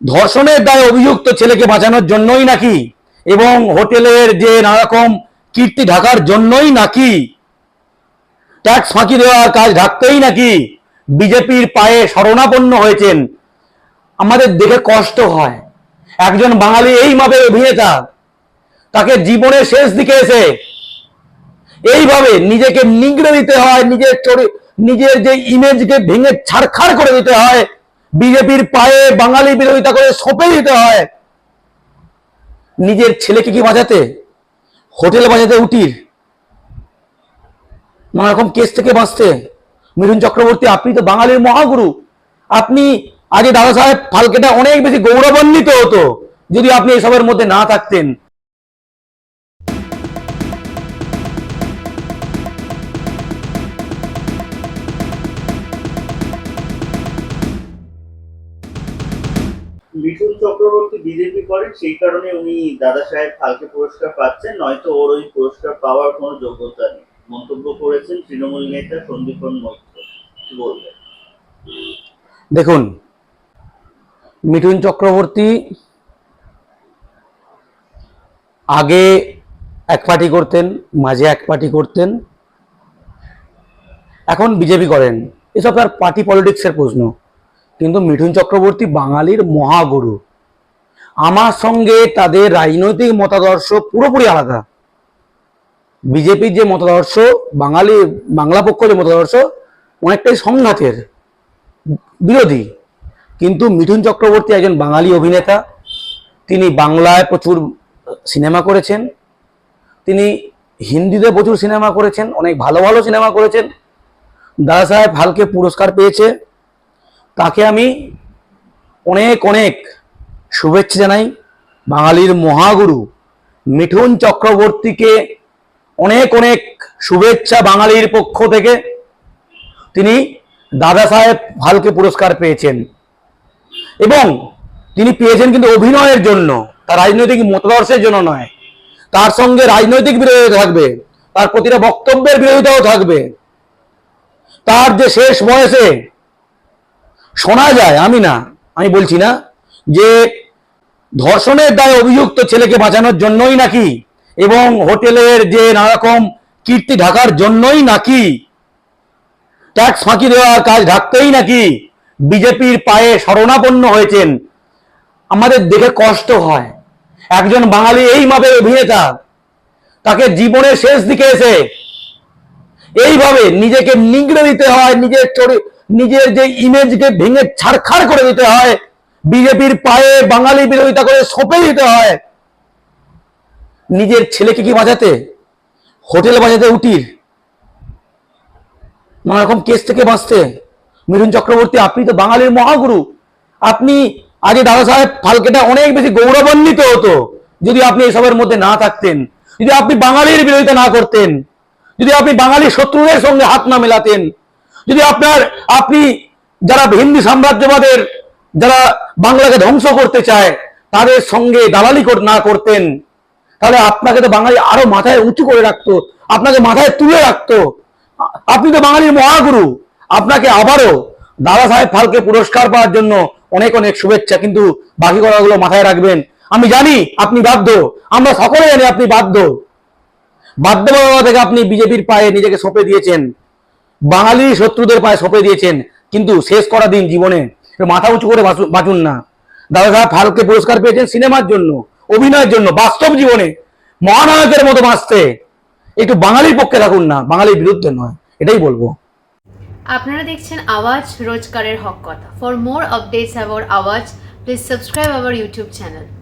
ধর্ষণের দায়ে অভিযুক্ত ছেলেকে বাঁচানোর জন্যই নাকি? এবং হোটেলের যে নানারকম কীর্তি ঢাকার জন্যই নাকি? ট্যাক্স ফাঁকি দেওয়ার কাজ ঢাকতেই নাকি বিজেপির পায়ে শরণাপন্ন হয়েছেন? আমাদের দেখে কষ্ট হয়। একজন বাঙালি এই মাপের অভিনেতা, তাকে জীবনের শেষ দিকে এসে এইভাবে নিজেকে নিগড়ে দিতে হয়, নিজের নিজের যে ইমেজকে ভেঙে ছাড়খাড় করে দিতে হয় বিজেপির পায়ে বাঙালি বিরোধিতা করে সঁপে দিতে হয়। নিজের ছেলেকে কি বাঁচাতে? হোটেল বাঁচাতে নানা রকম কেস থেকে বাঁচতে। মিঠুন চক্রবর্তী, আপনি তো বাঙালির মহাগুরু। আপনি আগে দাদা সাহেব ফালকেটা অনেক বেশি গৌরবান্বিত হতো, যদি আপনি এসবের মধ্যে না থাকতেন। মিঠুন চক্রবর্তী বিজেপি করেন, সেই কারণে উনি দাদা সাহেব ফালকে পুরস্কার পাচ্ছেন, নয়তো ওর ওই পুরস্কার পাওয়ার কোনো যোগ্যতা নেই। মন্তব্য করেছেন তৃণমূল নেতা সন্দীপন মৈত্র। কি বলবেন? দেখুন, মিঠুন চক্রবর্তী আগে এক পার্টি করতেন, মাঝে এক পার্টি করতেন। এখন বিজেপি করেন। এসব তার পার্টি পলিটিক্সের প্রশ্ন। কিন্তু মিঠুন চক্রবর্তী বাঙালির মহাগুরু। আমার সঙ্গে তাদের রাজনৈতিক মতাদর্শ পুরোপুরি আলাদা। বিজেপির যে মতাদর্শ, বাঙালি, বাংলা পক্ষ যে মতাদর্শ, অনেকটাই সংঘাতের বিরোধী। কিন্তু মিঠুন চক্রবর্তী একজন বাঙালি অভিনেতা, তিনি বাংলায় প্রচুর সিনেমা করেছেন, তিনি হিন্দিতে প্রচুর সিনেমা করেছেন, অনেক ভালো ভালো সিনেমা করেছেন। দাদা সাহেব হালকে পুরস্কার পেয়েছে। তাকে আমি অনেক অনেক শুভেচ্ছা জানাই। বাঙালির মহাগুরু মিঠুন চক্রবর্তীকে অনেক অনেক শুভেচ্ছা বাঙালির পক্ষ থেকে। তিনি দাদা সাহেব ফালকে পুরস্কার পেয়েছেন। এবং তিনি পেয়েছেন কিন্তু অভিনয়ের জন্য তার রাজনৈতিক মতাদর্শের জন্য নয়। তার সঙ্গে রাজনৈতিক বিরোধিতা থাকবে, তার প্রতিটা বক্তব্যের বিরোধিতাও থাকবে। তার যে শেষ বয়সে শোনা যায়, আমি না, আমি বলছি না, যে ধর্ষণের দায়ে অভিযুক্ত ছেলেকে বাঁচানোর জন্যই নাকি এবং হোটেলের যে নানারকম কীর্তি ঢাকার জন্যই নাকি ট্যাক্স ফাঁকি দেওয়ার কাজ ঢাকতেই নাকি বিজেপির পায়ে শরণাপন্ন হয়েছেন, আমাদের দেখে কষ্ট হয়। একজন বাঙালি এই মাপের অভিনেতা, তাকে জীবনের শেষ দিকে এসে এইভাবে নিজেকে নিগড়ে দিতে হয়, নিজের নিজের যে ইমেজকে ভেঙে ছাড়খাড় করে দিতে হয়, বিজেপির পায়ে বাঙালি বিরোধিতা করে সঁপে দিতে হয়। নিজের ছেলেকে কি বাঁচাতে? হোটেল বাঁচাতে উটির? নানা রকম কেস থেকে বাঁচতে। মিঠুন চক্রবর্তী, আপনি তো বাঙালির মহাগুরু। আপনি আগে দাদা সাহেব ফালকেটা অনেক বেশি গৌরবান্বিত হতো, যদি আপনি এসবের মধ্যে না থাকতেন। যদি আপনি বাঙালির বিরোধিতা না করতেন। যদি আপনি বাঙালি শত্রুদের সঙ্গে হাত না মেলাতেন। যদি আপনার, আপনি যারা হিন্দি সাম্রাজ্যবাদের, যারা বাংলাকে ধ্বংস করতে চায়, তাদের সঙ্গে দালালি না করতেন, তাহলে আপনাকে তো বাঙালি আরও মাথায় উঁচু করে রাখতো, আপনাকে মাথায় তুলে রাখতো। আপনি তো বাঙালির মহাগুরু, আপনাকে আবারও দাদা সাহেব ফালকে পুরস্কার পাওয়ার জন্য অনেক অনেক শুভেচ্ছা, কিন্তু বাকি কথাগুলো মাথায় রাখবেন। আমি জানি আপনি বাধ্য, আমরা সকলে জানি আপনি বাধ্য। বাধ্যবাধকতা থেকে আপনি বিজেপির পায়ে নিজেকে সঁপে দিয়েছেন। বাঙালি শত্রুদের পায়ে সঁপে দিয়েছেন, কিন্তু শেষ করা দিন জীবনে। মাথা উঁচু করে বাঁচু- বাঁচুন না। দাদা সাহেব ফারুককে পুরস্কার পেয়েছেন সিনেমার জন্য, অভিনয়ের জন্য, বাস্তব জীবনে। মহানায়কের মতো বাঁচতে। একটু বাঙালির পক্ষে থাকুন না, বাঙালির বিরুদ্ধে নয়, এটাই বলব। আপনারা দেখছেন আওয়াজ রোজকারের হক কথা। For more updates about Awaaz please subscribe our YouTube channel